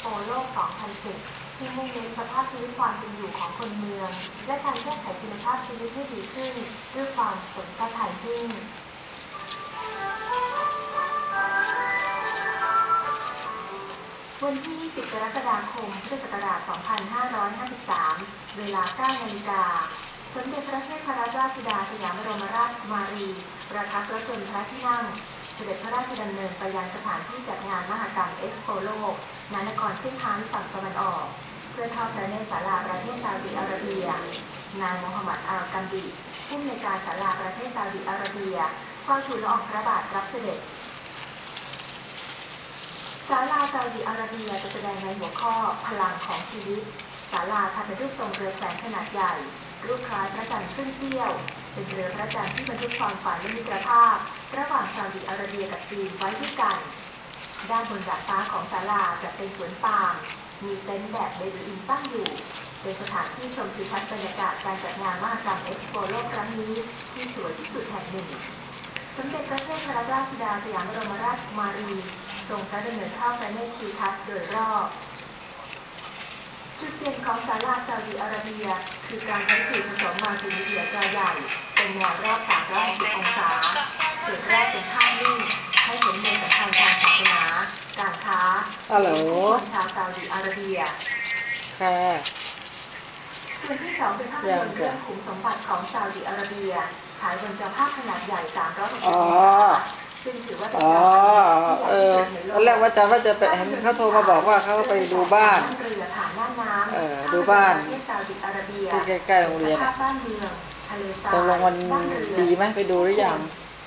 โปโลก 2010 ที่มุ่งเน้นสภาพชีวิตความเป็นอยู่ของคนเมือง และการแก้ไขคุณภาพชีวิตให้ดีขึ้น ด้วยความสนพระทัยยิ่งวันที่10กรกฎาคม พุทธศักราช 2553 เวลา 9 นาฬิกา สมเด็จพระเทพรัตนราชสุดาสยามบรมราชกุมารี ประทับรถยนต์พระที่นั่ง เสด็จพระราชดำเนินไปยังสถานที่จัดงานมหกรรมเอ็กโปโลกณนครเซี่ยงไฮ้ฝั่งตะวันออก เพื่อทอดพระเนตรศาลาประเทศซาอุดิอาระเบีย นายโมฮัมหมัดอัลกันดีผู้อำนการศาลาประเทศซาอุดิอาระเบียเฝ้าทูลละอองพระบาทรับเสด็จศาลาซาอุดิอาระเบียจะแสดงในหัวข้อพลังของชีวิตศาลาทำเป็นรูปทรงเรือแสงขนาดใหญ่ รูปคล้ายพระจันทร์ขึ้นเที่ยว เป็นเรือพระจันทร์ที่บรรทุกความฝันและมิตรภาพ ระหว่างซาอุดิอาระเบียกับจีนไว้ด้วยกัน ด้านบนดาดฟ้าของศาลาจะเป็นสวนปาล์มมีเต็นท์แบบเบดูอินตั้งอยู่ เป็นสถานที่ชมทิวทัศน์บรรยากาศการจัดงานมหกรรมเอ็กซ์โปโลกครั้งนี้ที่สวยที่สุดแห่งหนึ่ง สมเด็จพระเทพรัตนราชสุดาสยามบรมราชกุมารี ทรงพระดำเนินเข้าพระเนตรทิวทัศน์โดยรอบ จุดเด่นของศาลาซาอุดิอาระเบีย คือการใช้สื่อผสมมัลติมีเดียจอใหญ่ เป็นแนวรอบ360องศาจุดแรกเป็นภาพนิ่งให้เห็นเมืองสำคัญทางศาสนาการค้าฮัลโหลชาวซาอุดิอาระเบียค่ะส่วนที่สองเป็นภาพยนตร์เรื่องขุมสมบัติของซาอุดิอาระเบีย ฉายบนจอภาพขนาดใหญ่360อ๋อองศา ซึ่งถือว่าเป็นอ๋อการเออตอนแรกว่าจะว่าจะไปเห็นเขาโทรมาบอกว่าเขาไปดูบ้าน เรือผ่านหน้าน้ำเออดูบ้าน ประเทศซาอุดิอาระเบียที่ใกล้ๆโรงเรียนสอะภาพบ้านเมืองทะเลทรายตกลงมันบ้านเรือนดีไหมไปดูหรือยัง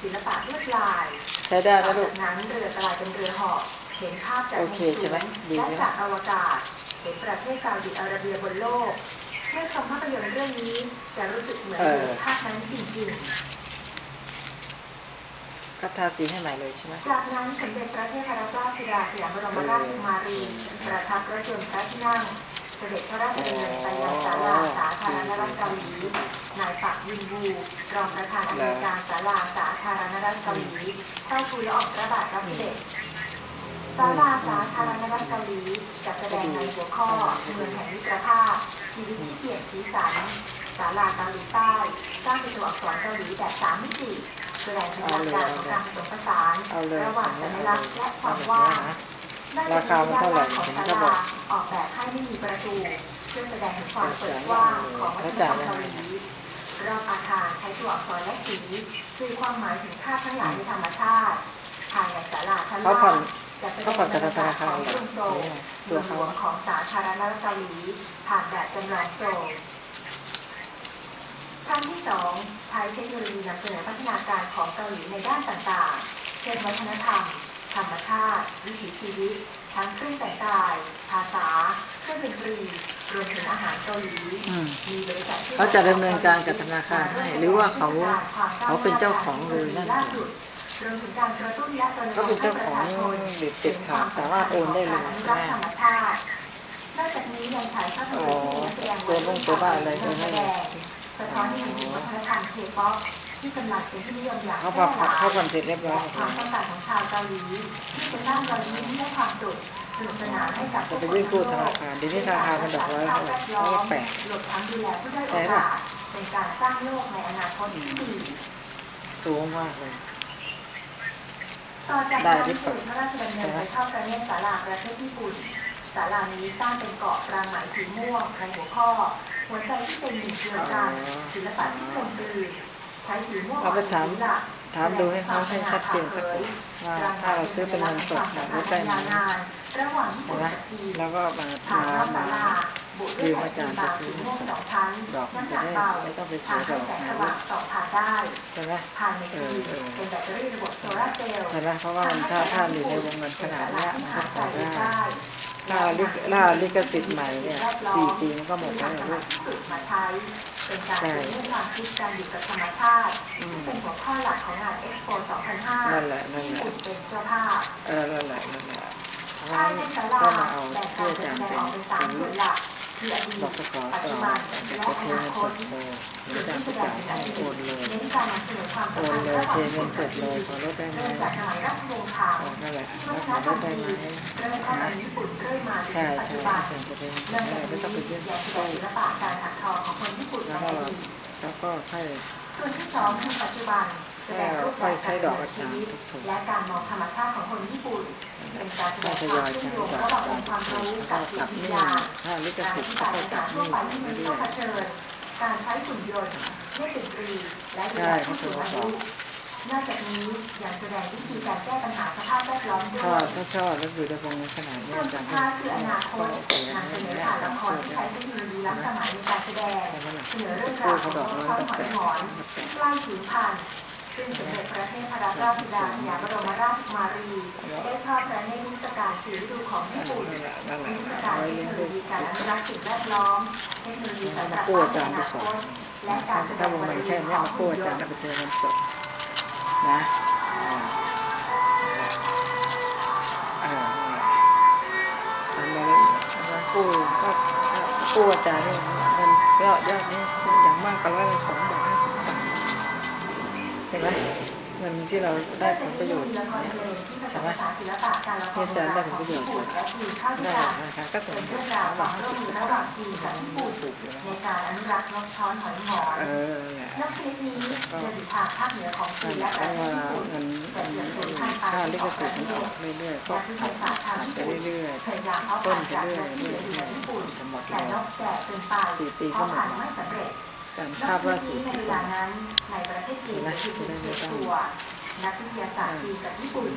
ศิลปะลวดลาย ใช้ได้ไหมลูก จากนั้นเรือกลายเป็นเรือเหาะเห็นภาพจากโอเคใช่ไหมดีและใช่ไหม จากอวกาศ เห็นประเทศซาอุดิอาระเบียบนโลก เมื่อชมภาพยนตร์เรื่องนี้จะรู้สึกเหมือนเออเห็นภาพนั้นจริงๆ ก็ทาสีให้ใหม่เลยใช่ไหมจากนั้นสมเด็จพระเทพรัตนราชสุดาสยามบรมราชกุมารีประทับรถยนต์พระที่นั่งเสด็จพระราชดำเนินไปยังศาลาสาธารณรัฐเกาหลีนายปักวินวูรองประธานอเมริการศาลาสาธารณรัฐเกาหลีเข้าทูลอองพระบาทรับเสด็จศาลาสาธารณรัฐเกาหลีจะแสดงในหัวข้อเมืองแห่งมิตรภาพชีวิตที่เปลี่ยนสีสัน ศาลาเกาหลีใต้สร้างเป็นตัวอักษรเกาหลีแบบสามมิติแสดงถึงหลักการของการผสมผสานเอาเลยระหว่างสัญลักษณ์และความเอาว่างแบบนี้นะด้นราคามันเท่าไหร่ของเห็นศาเขาบอลากออกแบบให้ไม่มีประตูเพื่อแสดงถึงความเปิดกว้างของวัฒนธรรมเกาหลีรอบอาคารใช้ตัวอักษรและสีสื่อความหมายถึงค่าทั้งหลายในธรรมชาติภายในศาลาชั้นเขาผ่อล่านงจะแสดเขาผ่อนงกับบรรยากาศธนาคารของเหรอกรุงโซลเนี่ยเมืองหลวงของสาธารณรัฐเกาหลีผ่านแบบจำลองโซล ขั้นที่สองใช้เทคโนโลยีนำเสนอพัฒนาการของเกาหลีในด้านต่างๆ เช่นวัฒนธรรม ธรรมชาติ วิถีชีวิต ทั้งเครื่องแต่งกาย ภาษา เครื่องดนตรีรวมถึงอาหารเกาหลีอืมมีบริษัทที่เขาจะดำเนินการกับธนาคารให้ หรือว่าเขาเขาเป็นเจ้าของเลยนั่นล่าสุดรวมถึงการกระตุ้นและรณรงค์เขาเป็นเจ้าของให้ประชชนเด็ดเด็ดขาดสามารถโอนได้เลยอนุใช่รักไหมษ์ธรรมชาตินอกจากนี้ยังถ่ายภาพยนตร์ที่นักแสดงตัวลงตัวบ้านอะไรนำแสไม่ดได้ง สะท้อนให้เห็นถึงวัฒนธรรมเคป๊อปที่กำลังเป็นที่นิยมอย่างเขาแพร่ผ่อนหลายเขาผ่อนเสร็จเรียบร้อยความต้องการของชาวเกาหลีที่จะสร้างรอยยิ้มและความสุขสนุกสนานให้กับจะไปยื่นกู้ธนาคารเดี๋ยวนี้ธนาคารมันดอกร้อยเท่าไหร่ร้อยแปดรวมทั้งดูแลผู้ด้อยโอกาสเป็นการสร้างโลกในอนาคตที่ดีสูงมากเลยต่อจากได้นั้นหรือเปสืล่าบพระราชดำเนินไปเข้าประเทศศาลาประเทศญี่ปุ่นศาลานี้สร้างเป็นเกาะปรางไหมสีม่วงในหัวข้อ หัวใจที่เป็นหนึ่งเดียวกันศิลปะที่กลมกลืนใช้สีม่วงเอาไปถามถามดูให้เขาให้ชัดเจนสักคนว่าถ้าเราซื้อเป็นเงินสดแบบลดได้ไหมระหว่างญี่เห็ปุ่นไหมกับจีนแล้วก็มาผ่ามามาด้วยยืมอาจารย์ไปซื้อม่วงสองชั้นดอกมันน้ำหจะนักได้เบาไม่ต้องไปซื้อดอกแสงนะสว่างสองผ่านได้ใช่ไหมภายในจีเป็นแบตเตอรี่ระบบโซลาร์เซลล์ใช่ไหมเพราะว่ามันถ้าถ้าอยู่ในวงเงินขนาดนี้มันก็พอได้ ได้ถ้าลิขถ้าลิขสิทธิ์ใหม่เนี่ยสี่ปีมันก็หมดแล้วลูกฝึกมาใช้เป็นการใช่เรื่องความคิดการอยู่กับธรรมชาติอืมที่เป็นหัวข้อหลักของงานเอ็กซ์โป2005นั่นแหละนั่นที่แหละญี่ปุ่นเป็นเจ้าภาพเออนั่นแหละนั่นแหละเพราะภาฉะยนั้นในศาลาก็มาเอาแบ่งที่การอาแสจารย์ดงเป็อนอกเป็นสามสีส่วนหลัก คืออดีตบอกสกอร์ปัจก่จุอนบันจะและจะอเทนาเงินคสตดเลยหรืออาจารย์จะจ่ายให้โอนเลยเน้นการนำเสนอความโอสัมนพันธ์เลยระหเทว่างเงินสดเลยขอลดได้ไหมเริ่มจากสมัยราชวงศ์ถังบอกนั่นแหละที่แล้วัวฒขนอธรรมลดได้จีไหมนเริ่มเข้ามาญี่ปุ่นเรื่อยมาโดถึใช่งปัจใช่จุบันถึงจะเป็นเริ่มไม่จากไม่นี้ต้องไปยื่นยังแสดตู้งศิลปะการถักทอของคนญี่ปุ่นแล้วในก็อดีตแล้วก็ค่อย ส่วนที่สองคือปัจจุบันแสดงรูปแบบการดำเนินชีวิตและการมองธรรมชาติของคนญี่ปุ่น เป็นการแสดงทควายามยเชื่อมโยงระหว่างองค์ความรู้กับจิตวิญญาณการสิทที่ธิ์ก็การค่อยศึกกลัษาบทั่วไปที่มันต้องเผชิญการใช้หุ่นยนต์เล่นดนตรีและดูใช่แลผู้สูงอายุ นอกจากนี้ยังแสดงวิธีการแก้ปัญหาสภาพแวดล้อมด้ชวอบยถ้าชอบแล้วอยู่ในวงขนาดนี้ส่วนอาจาสุรดย์ท้ายคืออนาคก็ตโอเคนำเสนนี่อแม่ผ่านทำละคช่รวยที่ได้ใช้เทคโนโลยีล้ำสมัยในการแสดงใช่ไหมล่ะเสนอเรื่องพูราวดขอเขางดนอกกร้อนช้อนตั้งหอยแต่หงอนใกล้ผิวพันธุ์ซึ่งสมเด็จพระเทพรัตนราชสุดาสยามบรมราชกุมารี ได้ทอดพระเนตรนิทรรศการสีฤดูของญี่ปุ่นนั่นแหละนั่นแหละนิทรรศการไว้เทเลี้คยงโนโลลูกยีการอนุรักษ์สิ่งแวดล้อม เทคโนโลยีสำหรับกู้บ้านอาในจารย์อไปนาสคอนตและการแสดถ้างวงวรมันรณแค่ยุกต์เนี้ขยองมากู้หุ่นอายจารนย์ต์ไปเจอเงินสด นะกู้ก็กู้อาจารย์นี่เงินยอดยอดนี้อย่างมากก็ร้อยละสองบาทห้าสิบบาทใช่ไหมเงินที่เราได้ผลประโยชน์เนี่ยใช่ไหมผสานศิลปะการละครที่อาจารย์ได้ผลประโยชน์ญี่ปุ่นและทีมข้าวที่ได้การนะครับก็ส่งเป็นบเรื่องราทหว่างจีนกับญี่ปุ่นถูกอยู่แล้วในกา รอนุรักษ์นกช้อนหอยหงอนเออแหละนกชนิดนี้เดินอยู่ทางภาคเหนือของจีนั่นนแหและละปเพระราะเทศว่าญี่ปุ่นเงินแต่เกิดสูญพันธุ์ไปค่าลิขของปสิทระธิ์เทมันอศอกเรื่อยๆก็นักวิทยาศาสตร์ชาวหักญี่ไปปุ่นเรื่อยพยายามเพาะๆต้พันนธุ์ไปจากเรื่นอยกๆที่เรื่เหลืออยู่ในอยญี่ปุ่นๆจะหมดแต่แล้วนกแก่เป็นไปสี่ปีเพก็ราะหมพัดนธุ์แล้วไม่สำเร็จแต่นคากดชว่านิดสี่นี้ในปีเวลานั้นในประเทศจีนมีเพียงเจ็ดตัวนักวิทยาศาสตร์จีนกับญี่ปุ่น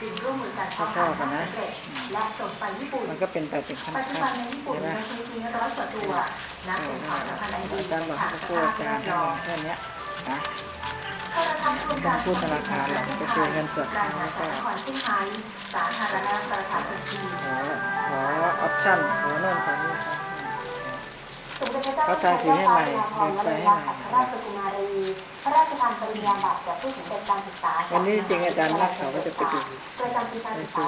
จึงร่วมมือกันเพาะพันธุ์ให้สำเร็จและส่งไปญี่ปุ่นมันก็เป็นไปเป็นขั้นปัจจุๆบันในญี่ปุ่นใช่ไหมมีชนิดนี้ร้อยกว่าตัวนับเอเป็อนความสัมพันธ์อันดีอาจารย์บอกทาให้งสกู้ภาอาพจาแวรย์ดให้ล้อมแค่เนี้ยนะโทรทัศน์รวมการพูดธนาคารหรอกไปเจอเงินสดรายงานจากนครเซี่ยงไฮ้สาธารณรัฐประชาชนจีนขอขอออปชั่นขอโน่นขอนี่ขอ สมเด็จพระเจ้าเขาทาสีให้ใหม่พระบราชินีนาถพราชกุมารีพระราชทานปริญญาบัตรแก่ผู้สำเร็จการศึกษาวันนี้จริงอาจารย์นัดเขาก็จะไปดูประจำปีการศึกษา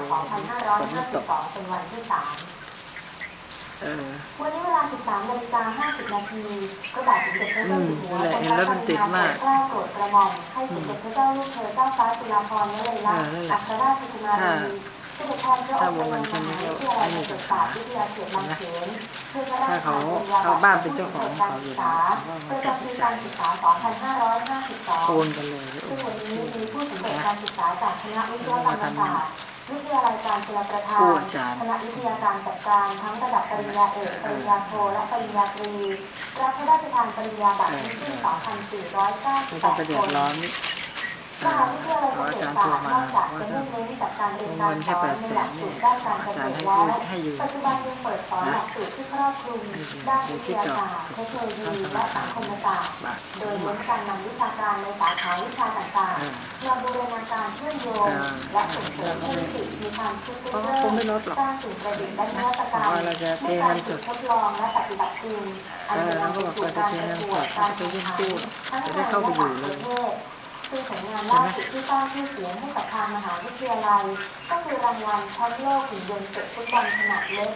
2552เป็นวันที่3เออวันนี้เวลา 13นาฬิกา50นาทีก็บาทสมเด็จพระเจ้าอยู่หัวอืมนั่นแหละเห็นแล้วมันติมากทรงรับปริญญโปรดเกล้าโปรดกระหม่อมให้สมเด็จพระเจ้าลูกเธอเจ้าฟ้าจุฬาภรณ์วลัยลักษณ์อัครราชกุมารี เสด็จพรพระองค์ไปยังมหาวิทยาลัยเกษตรศาสตร์วิทยาเขางนเพื่อพระถ้าเขานปริญญาเขาบ้านเป็นเจ้าของเขาอยู่แล้วษาระจะมีการศึกษาโอ2552นกันเลยซึ่งวันนี้มีผู้สำเร็จการศึกษาจากคณะวิศวกรรศาสตร์วิทยาลัยการชลประทานอาจารย์คณะวิทยาการจัดการทั้งระดับปริญญาเอกปริญญาโทและปริญญาตรีรับพระราชทานปริญญาบัตรทั้งสิ้นไม่ต้องไป2,498คอดน อาวิทยาลัยขอเกาษจารย์โทรศาสตร์มานอกจากจะว่ามุ่งเน้นจาการเรียนวงการเงินสแค่อนแปดในแสหลันกสูตรด้านการเกษตรอาจารย์แล้วให้ยืมปัจจุบันยังเปิดสอนหลักสูตรที่ครอบคลุมด้านวิทยาศาสตร์เทคโนโลยีและสังคมศาสตร์บาทโดยเน้นการนำวิชาการในสาขาวิชาต่างๆมาบูรณาการเชื่อมโยงและส่งเสริมให้นิสิตมีความคิดริเราะเริ่คงมไม่ลดหรอกสร้างสิ่งประดิษฐ์และนวัตกรรมว่าเราจะเทในเงิการนสฝึดกทดลองและปฏิบัติจริงอันจะนำไปสู่การประกวดการแข่งขันทั้งในและต่างประเทศ ซึ่งผลงานล่าสุดที่สร้างชื่อเสียงให้กับทางมหาวิทยาลัย ก็คือรางวัลแชมป์โลกหุ่นยนต์เตะฟุตบอลขนาดเล็ก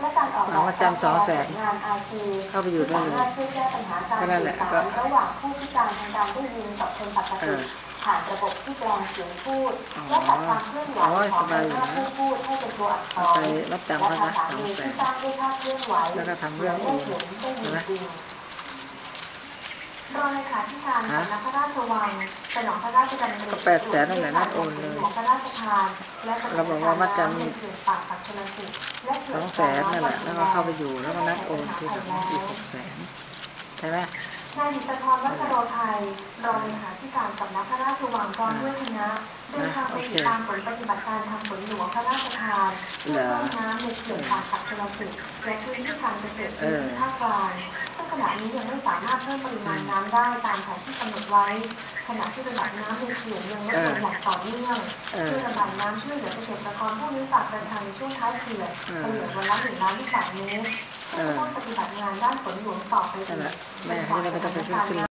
และการออกแบบการแสดงงานอาชีเข้าไปอยู่ได้เลยสามารถช่วยแก้ปัญหาการก็นั่นสื่แหอละสารก็ระหว่างผู้พิการทางการได้ยินกับคนปกเอติอผ่านระบบที่แปลงเสียงพูดอ๋อและตัดความเคลื่อนไหวโอ้ยของสบายอยู่หน้านะผู้พูดให้เป็นตัวอักษเอารไปรับจ้างและเขาภานะษาสองมือแสที่นสร้างด้วยภาพเคลื่อนไหวแล้วก็ทำเรื่องได้เห็นได้ยินใช่ไหมจ ริงรองเลขาธิการสำนักพระราชวังสนองพระราชดำริก็แปดแสนนั่นแหละนัดโอนเลยหลวงพระราชทานและสมเราบอกว่ามัดจำในเขื่อนป่าศักดิ์ชลสิทธิ์และเขื่สอนองแสนนั่นแหละแล้วก็เข้าไปอยู่แล้วก็นัดโอนทีหลังอีกหกแสนใช่ไหมนายดิษฐรวัชโรไทยรองเลขาธิการสำนักพระราชวังพร้อมด้วยคณะเดินทางไปติดตามผลปฏิบัติการทางฝนหลวงพระราชทานเพื่อเพิ่มน้ำในเขื่อนป่าศักดิ์ชลสิทธิ์และพื้นที่การเกษตรพื้นที่ภาคกลางซึ่งข ณะนี้ยังไม่สามารถเพิ่มปริมาณน้ำได้ตามแผนที่กำหนดไว้ ขณะที่ระดับน้ำในเขื่อนยังลดลงอย่างต่อเนื่องเพื่อระบายน้ำช่วยเหลือเกษตรกรผู้ลี้ปากประชาในช่วงท้ายเขื่อนเฉลี่ยวันละหนึ่งล้านลูกบาศก์เมตรต้องปฏิบัติงานด้านฝนหลวงต่อไปอีนั่นแหละกแม่ให้เราไม่ต้องไปขึ้นขึ้น